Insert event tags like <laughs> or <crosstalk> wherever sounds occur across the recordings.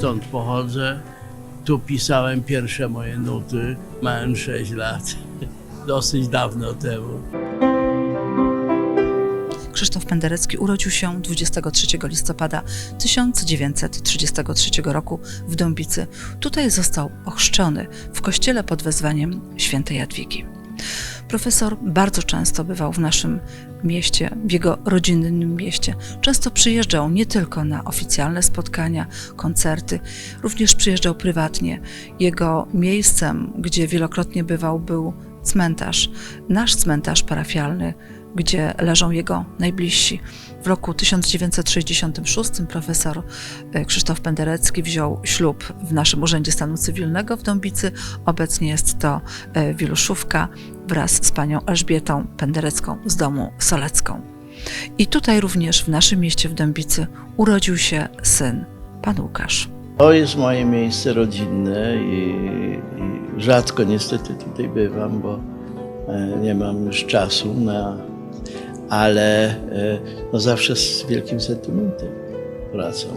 stąd pochodzę. Tu pisałem pierwsze moje nuty, mając 6 lat. <laughs> Dosyć dawno temu. Krzysztof Penderecki urodził się 23 listopada 1933 roku w Dąbicy. Tutaj został ochrzczony w kościele pod wezwaniem świętej Jadwigi. Profesor bardzo często bywał w naszym mieście, w jego rodzinnym mieście. Często przyjeżdżał nie tylko na oficjalne spotkania, koncerty, również przyjeżdżał prywatnie. Jego miejscem, gdzie wielokrotnie bywał, był cmentarz, nasz cmentarz parafialny, gdzie leżą jego najbliżsi. W roku 1966 profesor e, Krzysztof Penderecki wziął ślub w naszym Urzędzie Stanu Cywilnego w Dąbicy. Obecnie jest to e, Wiluszówka wraz z panią Elżbietą Penderecką z domu Solecką. I tutaj również w naszym mieście w Dębicy urodził się syn, pan Łukasz. To jest moje miejsce rodzinne i, i rzadko niestety tutaj bywam, bo e, nie mam już czasu na. Ale e, no zawsze z wielkim sentymentem wracam.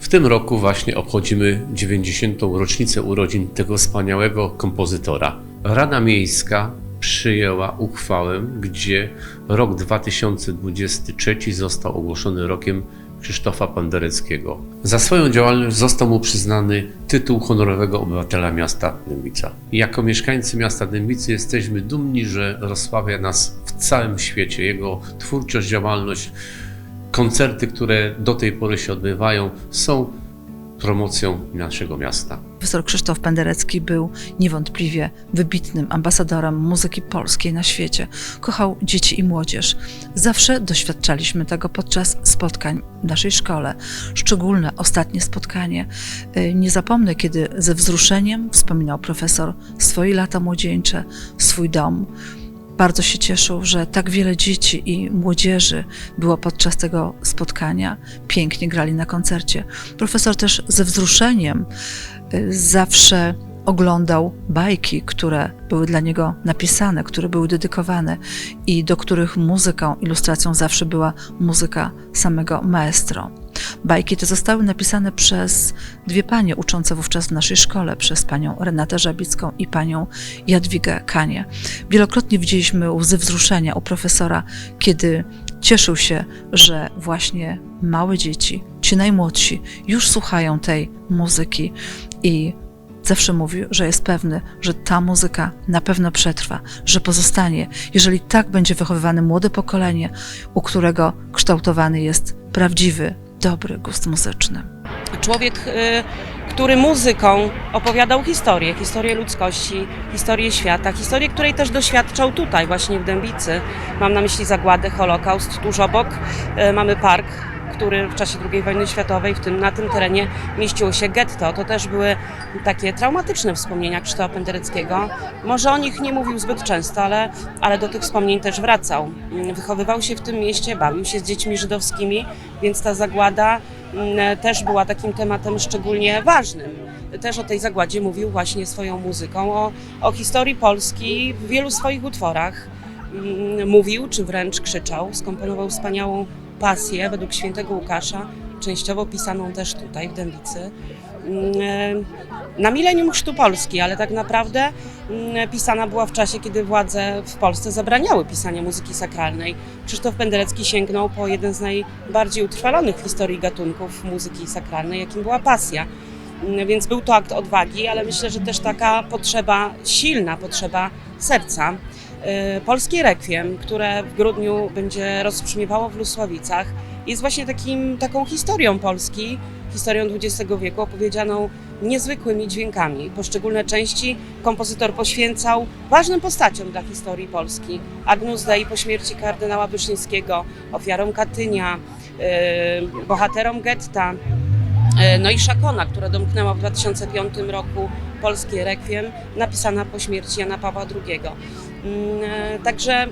W tym roku właśnie obchodzimy 90. rocznicę urodzin tego wspaniałego kompozytora. Rada Miejska przyjęła uchwałę, gdzie rok 2023 został ogłoszony rokiem Krzysztofa Pendereckiego. Za swoją działalność został mu przyznany tytuł honorowego obywatela miasta Dębica. Jako mieszkańcy miasta Dębicy jesteśmy dumni, że rozsławia nas w całym świecie. Jego twórczość, działalność, koncerty, które do tej pory się odbywają, są promocją naszego miasta. Profesor Krzysztof Penderecki był niewątpliwie wybitnym ambasadorem muzyki polskiej na świecie. Kochał dzieci i młodzież. Zawsze doświadczaliśmy tego podczas spotkań w naszej szkole. Szczególne ostatnie spotkanie. Y, Nie zapomnę, kiedy ze wzruszeniem wspominał profesor swoje lata młodzieńcze, swój dom. Bardzo się cieszył, że tak wiele dzieci i młodzieży było podczas tego spotkania. Pięknie grali na koncercie. Profesor też ze wzruszeniem zawsze oglądał bajki, które były dla niego napisane, które były dedykowane i do których muzyką, ilustracją zawsze była muzyka samego maestro. Bajki te zostały napisane przez dwie panie uczące wówczas w naszej szkole, przez panią Renatę Żabicką i panią Jadwigę Kanie. Wielokrotnie widzieliśmy łzy wzruszenia u profesora, kiedy cieszył się, że właśnie małe dzieci, ci najmłodsi, już słuchają tej muzyki i zawsze mówił, że jest pewny, że ta muzyka na pewno przetrwa, że pozostanie, jeżeli tak będzie wychowywane młode pokolenie, u którego kształtowany jest prawdziwy, dobry gust muzyczny. człowiek, y, który muzyką opowiadał historię, historię ludzkości, historię świata, historię, której też doświadczał tutaj, właśnie w Dębicy. Mam na myśli zagładę, Holokaust. Tuż obok y, mamy park, który w czasie II wojny światowej, w tym, na tym terenie mieściło się getto. To też były takie traumatyczne wspomnienia Krzysztofa Pendereckiego. Może o nich nie mówił zbyt często, ale, ale do tych wspomnień też wracał. Mm, Wychowywał się w tym mieście, bawił się z dziećmi żydowskimi, więc ta zagłada mm, też była takim tematem szczególnie ważnym. Też o tej zagładzie mówił właśnie swoją muzyką, o, o historii Polski w wielu swoich utworach. Mm, Mówił, czy wręcz krzyczał, skomponował wspaniałą pasję według świętego Łukasza, częściowo pisaną też tutaj w Dębicy. Mm, Na milenium chrztu Polski, ale tak naprawdę mm, pisana była w czasie, kiedy władze w Polsce zabraniały pisania muzyki sakralnej. Krzysztof Penderecki sięgnął po jeden z najbardziej utrwalonych w historii gatunków muzyki sakralnej, jakim była pasja. Mm, Więc był to akt odwagi, ale myślę, że też taka potrzeba, silna potrzeba serca. Y, Polskie Rekwiem, które w grudniu będzie rozbrzmiewało w Lusławicach, jest właśnie takim, taką historią Polski, historią XX wieku, opowiedzianą niezwykłymi dźwiękami. Poszczególne części kompozytor poświęcał ważnym postaciom dla historii Polski. Agnus Dei po śmierci kardynała Wyszyńskiego, ofiarom Katynia, y, bohaterom getta, E, No i Szakona, która domknęła w 2005 roku polskie rekwiem, napisana po śmierci Jana Pawła II. Mm, e, Także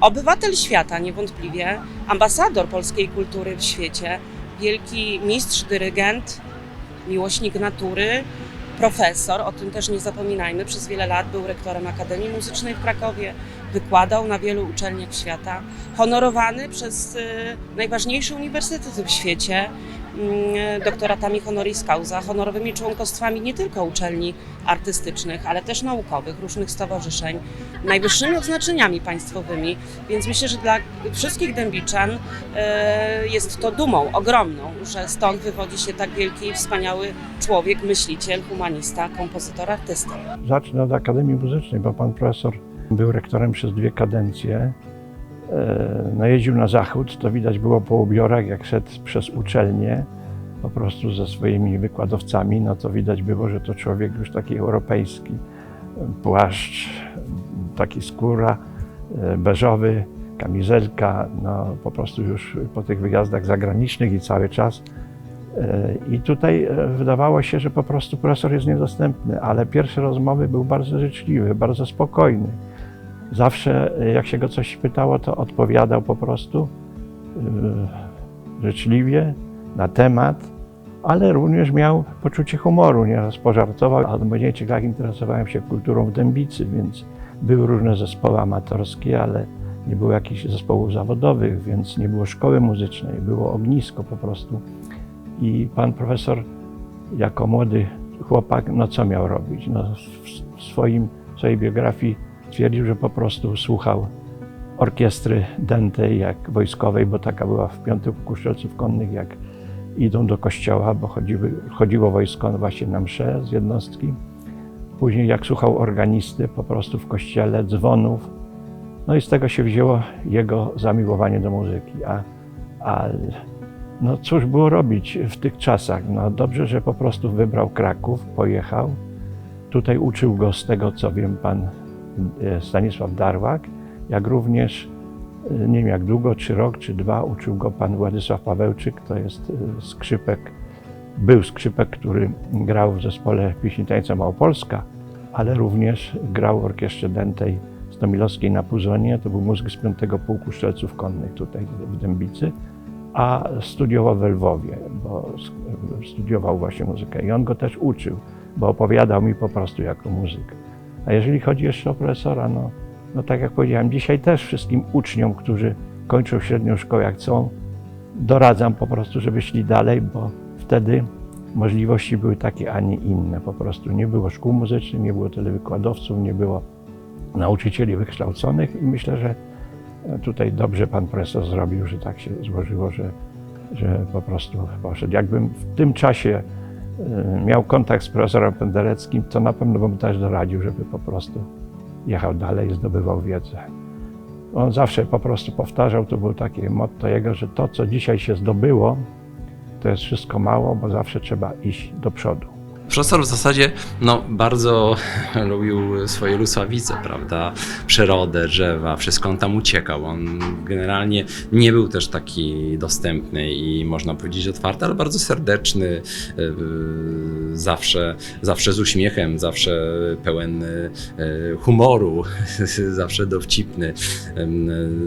obywatel świata niewątpliwie, ambasador polskiej kultury w świecie, wielki mistrz, dyrygent, miłośnik natury, profesor, o tym też nie zapominajmy, przez wiele lat był rektorem Akademii Muzycznej w Krakowie, wykładał na wielu uczelniach świata, honorowany przez y, najważniejsze uniwersytety w świecie, doktoratami honoris causa, honorowymi członkostwami nie tylko uczelni artystycznych, ale też naukowych, różnych stowarzyszeń, najwyższymi odznaczeniami państwowymi, więc myślę, że dla wszystkich dębiczan e, jest to dumą ogromną, że stąd wywodzi się tak wielki i wspaniały człowiek, myśliciel, humanista, kompozytor, artysta. Zacznę od Akademii Muzycznej, bo pan profesor był rektorem przez dwie kadencje. E, No jeździł na zachód, to widać było po ubiorach, jak szedł przez uczelnię, po prostu ze swoimi wykładowcami, no to widać było, że to człowiek już taki europejski. Płaszcz, taki skóra, e, beżowy, kamizelka, no po prostu już po tych wyjazdach zagranicznych i cały czas E, I tutaj wydawało się, że po prostu profesor jest niedostępny, ale pierwsze rozmowy był bardzo życzliwy, bardzo spokojny. Zawsze, e, jak się go coś pytało, to odpowiadał po prostu e, życzliwie, na temat, ale również miał poczucie humoru, nieraz pożartował. A młodzieńczych lat interesowałem się kulturą w Dębicy, więc były różne zespoły amatorskie, ale nie było jakichś zespołów zawodowych, więc nie było szkoły muzycznej, było ognisko po prostu. I pan profesor, jako młody chłopak, no co miał robić? No, w- w swoim, w swojej biografii twierdził, że po prostu słuchał orkiestry dętej, jak wojskowej, bo taka była w piątym pułku strzelców konnych, jak idą do kościoła, bo chodziły, chodziło wojsko właśnie na msze z jednostki. Później jak słuchał organisty po prostu w kościele, dzwonów. No i z tego się wzięło jego zamiłowanie do muzyki. A, a no cóż było robić w tych czasach? No dobrze, że po prostu wybrał Kraków, pojechał. Tutaj uczył go z tego, co wiem, pan Stanisław Darłak, jak również, e, nie wiem jak długo, czy rok, czy dwa, uczył go pan Władysław Pawełczyk, to jest e, skrzypek, był skrzypek, który grał w zespole Pieśni Tańca Małopolska, ale również grał w orkiestrze dętej Stomilowskiej na Puzonie, to był muzyk z piątego Pułku Strzelców Konnych tutaj w Dębicy. A studiował we Lwowie, bo studiował właśnie muzykę. I on go też uczył, bo opowiadał mi po prostu jako muzyk. A jeżeli chodzi jeszcze o profesora, no, no tak jak powiedziałem, dzisiaj też wszystkim uczniom, którzy kończą średnią szkołę jak chcą, doradzam po prostu, żeby szli dalej, bo wtedy możliwości były takie, a nie inne. Po prostu nie było szkół muzycznych, nie było tyle wykładowców, nie było nauczycieli wykształconych i myślę, że tutaj dobrze pan profesor zrobił, że tak się złożyło, że, że po prostu poszedł. Jakbym w tym czasie miał kontakt z profesorem Pendereckim, to na pewno bym też doradził, żeby po prostu jechał dalej zdobywał wiedzę. On zawsze po prostu powtarzał, to było takie motto jego, że to, co dzisiaj się zdobyło, to jest wszystko mało, bo zawsze trzeba iść do przodu. Profesor w zasadzie no, bardzo <laughs> lubił swoje Lusławice, prawda? Przyrodę, drzewa, wszystko on tam uciekał. On generalnie nie był też taki dostępny i można powiedzieć otwarty, ale bardzo serdeczny, yy, zawsze, zawsze z uśmiechem, zawsze pełen yy, humoru, <laughs> zawsze dowcipny.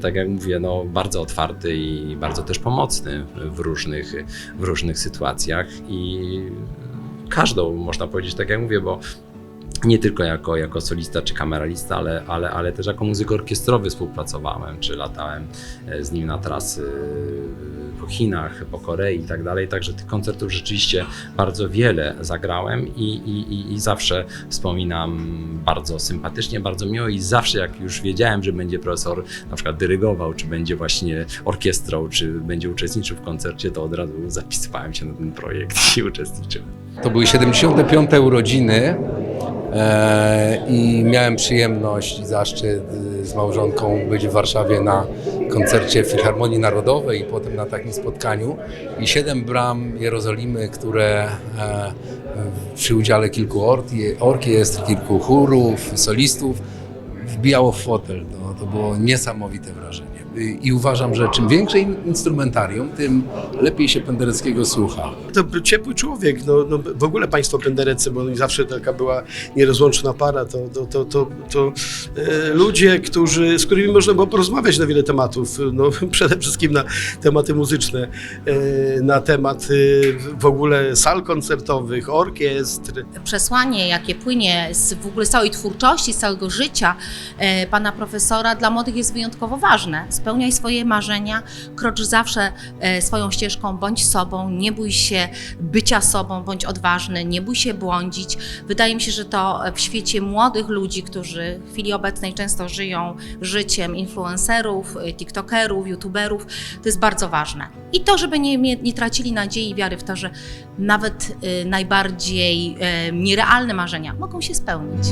Tak jak mówię, no, bardzo otwarty i bardzo też pomocny w różnych, w różnych sytuacjach i każdą, można powiedzieć, tak jak mówię, bo nie tylko jako, jako solista czy kameralista, ale, ale, ale też jako muzyk orkiestrowy współpracowałem, czy latałem e, z nim na trasy e, po Chinach, po Korei i tak dalej. Także tych koncertów rzeczywiście bardzo wiele zagrałem i, i, i, i zawsze wspominam bardzo sympatycznie, bardzo miło i zawsze jak już wiedziałem, że będzie profesor na przykład dyrygował, czy będzie właśnie orkiestrą, czy będzie uczestniczył w koncercie, to od razu zapisywałem się na ten projekt i uczestniczyłem. To były 75. urodziny i miałem przyjemność i zaszczyt y, z małżonką być w Warszawie na koncercie Filharmonii Narodowej i potem na takim spotkaniu. I siedem bram Jerozolimy, które e, przy udziale kilku orki- orkiestr, kilku chórów, solistów wbijało w fotel. No, to było niesamowite wrażenie. I- uważam, że czym większe in- instrumentarium, tym lepiej się Pendereckiego słucha. To ciepły człowiek, no, no w ogóle państwo Penderecy, bo zawsze taka była nierozłączna para, to, to, to, to, to e, ludzie, którzy, z którymi można było porozmawiać na wiele tematów, no <laughs> przede wszystkim na tematy muzyczne, e, na temat e, w ogóle sal koncertowych, orkiestr, przesłanie, jakie płynie z w ogóle z całej twórczości, z całego życia pana profesora dla młodych jest wyjątkowo ważne. Spełniaj swoje marzenia, krocz zawsze e, swoją ścieżką, bądź sobą, nie bój się bycia sobą, bądź odważny, nie bój się błądzić. Wydaje mi się, że to w świecie młodych ludzi, którzy w chwili obecnej często żyją życiem influencerów, tiktokerów, youtuberów, to jest bardzo ważne. I to, żeby nie, nie, tracili nadziei i wiary w to, że nawet y, najbardziej y, nierealne marzenia mogą się spełnić.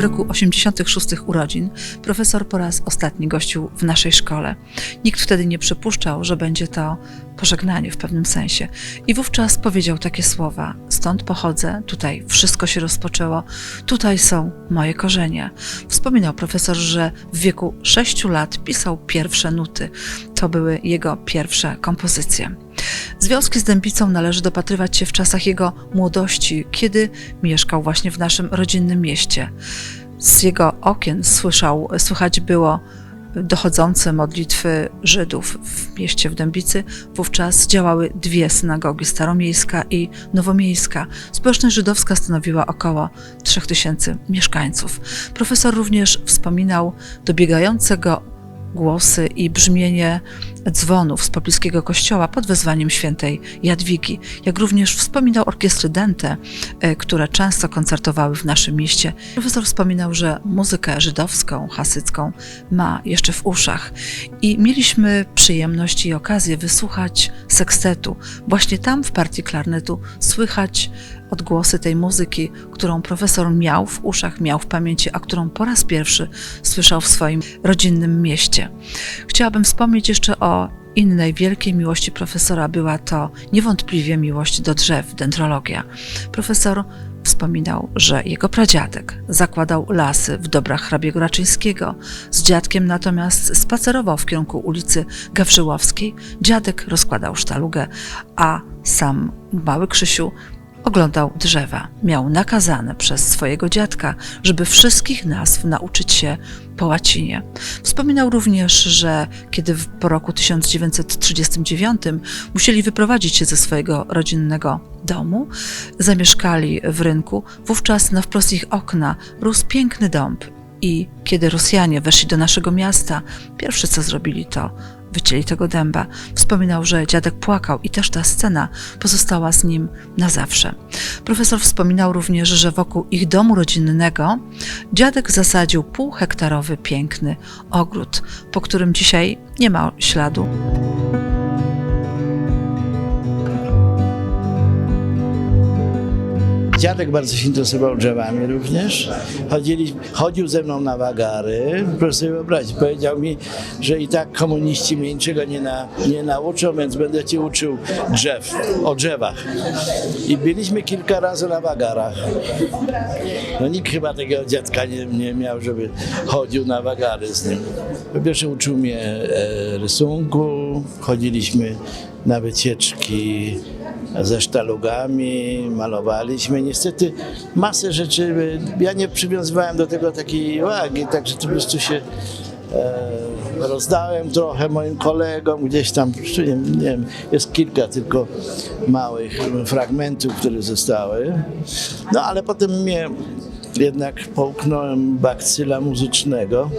W roku 86 urodzin profesor po raz ostatni gościł w naszej szkole. Nikt wtedy nie przypuszczał, że będzie to pożegnanie w pewnym sensie. I wówczas powiedział takie słowa: Stąd pochodzę, tutaj wszystko się rozpoczęło, tutaj są moje korzenie. Wspominał profesor, że w wieku 6 lat pisał pierwsze nuty. To były jego pierwsze kompozycje. Związki z Dębicą należy dopatrywać się w czasach jego młodości, kiedy mieszkał właśnie w naszym rodzinnym mieście. Z jego okien słyszał, słychać było dochodzące modlitwy Żydów w mieście w Dębicy. Wówczas działały dwie synagogi, Staromiejska i Nowomiejska. Społeczność żydowska stanowiła około 3000 mieszkańców. Profesor również wspominał dobiegającego głosy i brzmienie dzwonów z pobliskiego kościoła pod wezwaniem świętej Jadwigi, jak również wspominał orkiestry Dente, e, które często koncertowały w naszym mieście. Profesor wspominał, że muzykę żydowską, hasycką ma jeszcze w uszach i mieliśmy przyjemność i okazję wysłuchać sekstetu. Właśnie tam w partii klarnetu słychać odgłosy tej muzyki, którą profesor miał w uszach, miał w pamięci, a którą po raz pierwszy słyszał w swoim rodzinnym mieście. Chciałabym wspomnieć jeszcze o innej wielkiej miłości profesora. Była to niewątpliwie miłość do drzew, dendrologia. Profesor wspominał, że jego pradziadek zakładał lasy w dobrach hrabiego Raczyńskiego, z dziadkiem natomiast spacerował w kierunku ulicy Gawrzyłowskiej. Dziadek rozkładał sztalugę, a sam mały Krzysiu oglądał drzewa. Miał nakazane przez swojego dziadka, żeby wszystkich nazw nauczyć się po łacinie. Wspominał również, że kiedy w, po roku 1939 musieli wyprowadzić się ze swojego rodzinnego domu, zamieszkali w rynku, wówczas na wprost ich okna rósł piękny dąb i kiedy Rosjanie weszli do naszego miasta, pierwsze co zrobili to wycięli tego dęba. Wspominał, że dziadek płakał i też ta scena pozostała z nim na zawsze. Profesor wspominał również, że wokół ich domu rodzinnego dziadek zasadził półhektarowy piękny ogród, po którym dzisiaj nie ma śladu. Dziadek bardzo się interesował drzewami również. Chodzili, chodził ze mną na wagary. Proszę sobie wyobrazić, powiedział mi, że i tak komuniści mnie niczego nie, na, nie nauczą, więc będę cię uczył drzew, o drzewach. I byliśmy kilka razy na wagarach. No nikt chyba takiego dziadka nie, nie miał, żeby chodził na wagary z nim. Po pierwsze uczył mnie e, rysunku, chodziliśmy na wycieczki ze sztalugami, malowaliśmy. Niestety masę rzeczy, e, ja nie przywiązywałem do tego takiej wagi, także to po prostu się e, rozdałem trochę moim kolegom, gdzieś tam, nie, nie wiem, jest kilka tylko małych fragmentów, które zostały. No ale potem mnie jednak połknąłem bakcyla muzycznego.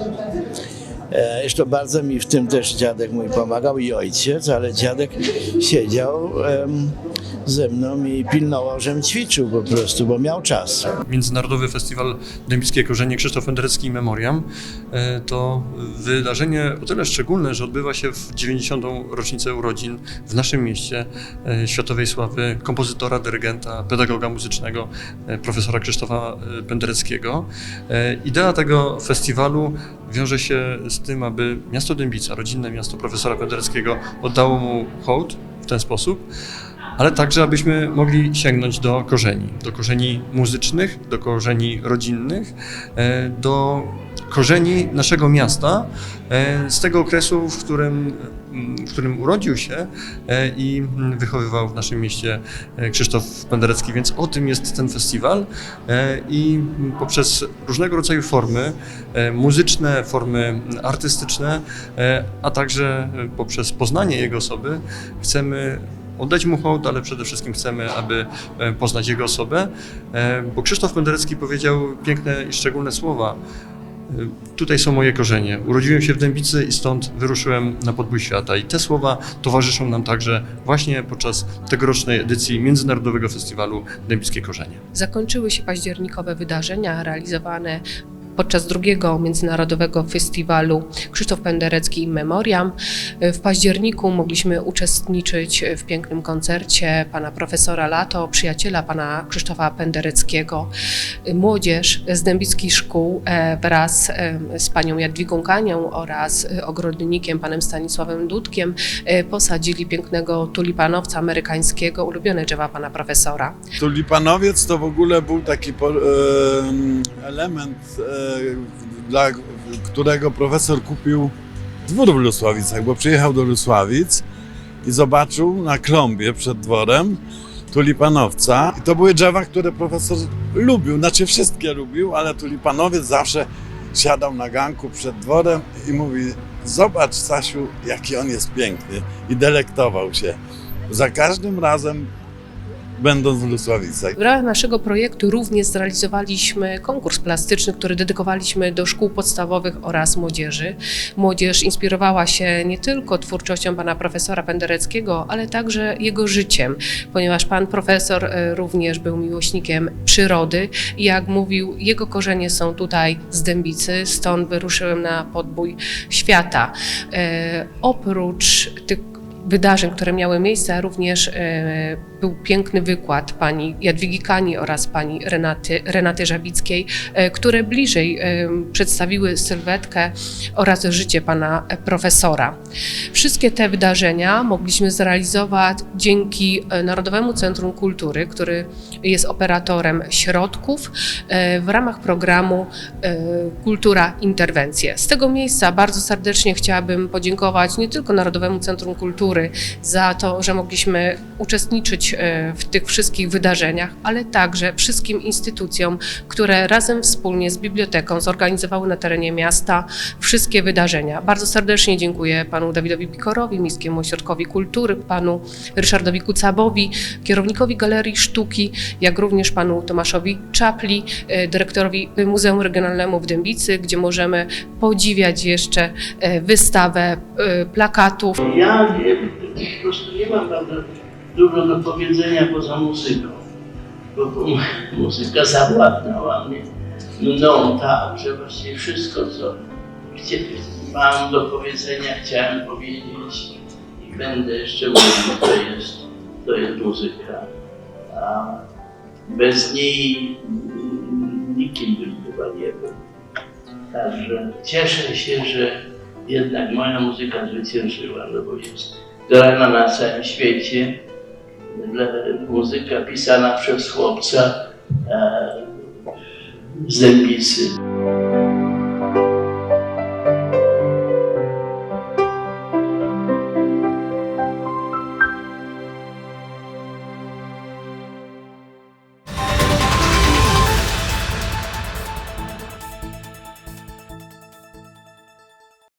E, Jeszcze bardzo mi w tym też dziadek mój pomagał i ojciec, ale dziadek siedział ze mną i pilnował, żebym ćwiczył po prostu, bo miał czas. Międzynarodowy Festiwal Dębickie Korzenie Krzysztof Penderecki i Memoriam e, to wydarzenie o tyle szczególne, że odbywa się w 90. rocznicę urodzin w naszym mieście e, światowej sławy kompozytora, dyrygenta, pedagoga muzycznego, e, profesora Krzysztofa e, Pendereckiego. E, Idea tego festiwalu wiąże się z tym, aby miasto Dębica, rodzinne miasto profesora Pendereckiego oddało mu hołd w ten sposób, ale także abyśmy mogli sięgnąć do korzeni, do korzeni muzycznych, do korzeni rodzinnych, e, do korzeni naszego miasta, e, z tego okresu, w którym, w którym urodził się e, i wychowywał w naszym mieście Krzysztof Penderecki, więc o tym jest ten festiwal i poprzez różnego rodzaju formy muzyczne, formy artystyczne, a także poprzez poznanie jego osoby chcemy oddać mu hołd, ale przede wszystkim chcemy, aby e, poznać jego osobę, e, bo Krzysztof Penderecki powiedział piękne i szczególne słowa. E, Tutaj są moje korzenie. Urodziłem się w Dębicy i stąd wyruszyłem na podbój świata. I te słowa towarzyszą nam także właśnie podczas tegorocznej edycji Międzynarodowego Festiwalu Dębickie Korzenie. Zakończyły się październikowe wydarzenia realizowane podczas drugiego międzynarodowego festiwalu Krzysztof Penderecki in Memoriam. W październiku mogliśmy uczestniczyć w pięknym koncercie pana profesora Lato, przyjaciela pana Krzysztofa Pendereckiego. Młodzież z dębickich szkół e, wraz e, z panią Jadwigą Kanią oraz ogrodnikiem panem Stanisławem Dudkiem e, posadzili pięknego tulipanowca amerykańskiego, ulubione drzewa pana profesora. Tulipanowiec to w ogóle był taki element, dla którego profesor kupił dwór w Lusławicach, bo przyjechał do Lusławic i zobaczył na klombie przed dworem tulipanowca. I to były drzewa, które profesor lubił, znaczy wszystkie lubił, ale tulipanowiec zawsze siadał na ganku przed dworem i mówi zobacz Stasiu, jaki on jest piękny i delektował się. Za każdym razem będąc w Lusławicach. W ramach naszego projektu również zrealizowaliśmy konkurs plastyczny, który dedykowaliśmy do szkół podstawowych oraz młodzieży. Młodzież inspirowała się nie tylko twórczością pana profesora Pendereckiego, ale także jego życiem, ponieważ pan profesor e, również był miłośnikiem przyrody jak mówił, jego korzenie są tutaj z Dębicy, stąd wyruszyłem na podbój świata. E, oprócz tych wydarzeń, które miały miejsce, również e, był piękny wykład pani Jadwigi Kani oraz pani Renaty, Renaty Żabickiej, e, które bliżej e, przedstawiły sylwetkę oraz życie pana profesora. Wszystkie te wydarzenia mogliśmy zrealizować dzięki Narodowemu Centrum Kultury, który jest operatorem środków w ramach programu Kultura Interwencje. Z tego miejsca bardzo serdecznie chciałabym podziękować nie tylko Narodowemu Centrum Kultury za to, że mogliśmy uczestniczyć e, w tych wszystkich wydarzeniach, ale także wszystkim instytucjom, które razem wspólnie z biblioteką zorganizowały na terenie miasta wszystkie wydarzenia. Bardzo serdecznie dziękuję panu Dawidowi Pikorowi, Miejskiemu Ośrodkowi Kultury, panu Ryszardowi Kucabowi, kierownikowi Galerii Sztuki, jak również panu Tomaszowi Czapli, e, dyrektorowi Muzeum Regionalnemu w Dębicy, gdzie możemy podziwiać jeszcze e, wystawę plakatów. Ja nie, po prostu nie mam bardzo dużo do powiedzenia poza muzyką, bo <laughs> muzyka zawładnęła mnie mną tak, że właściwie wszystko, co chcie, mam do powiedzenia, chciałem powiedzieć i będę jeszcze mówił, to jest, to jest muzyka. A bez niej nikim bym chyba nie był. Także cieszę się, że jednak moja muzyka zwyciężyła, no bo jest grana na całym świecie. Muzyka pisana przez chłopca e.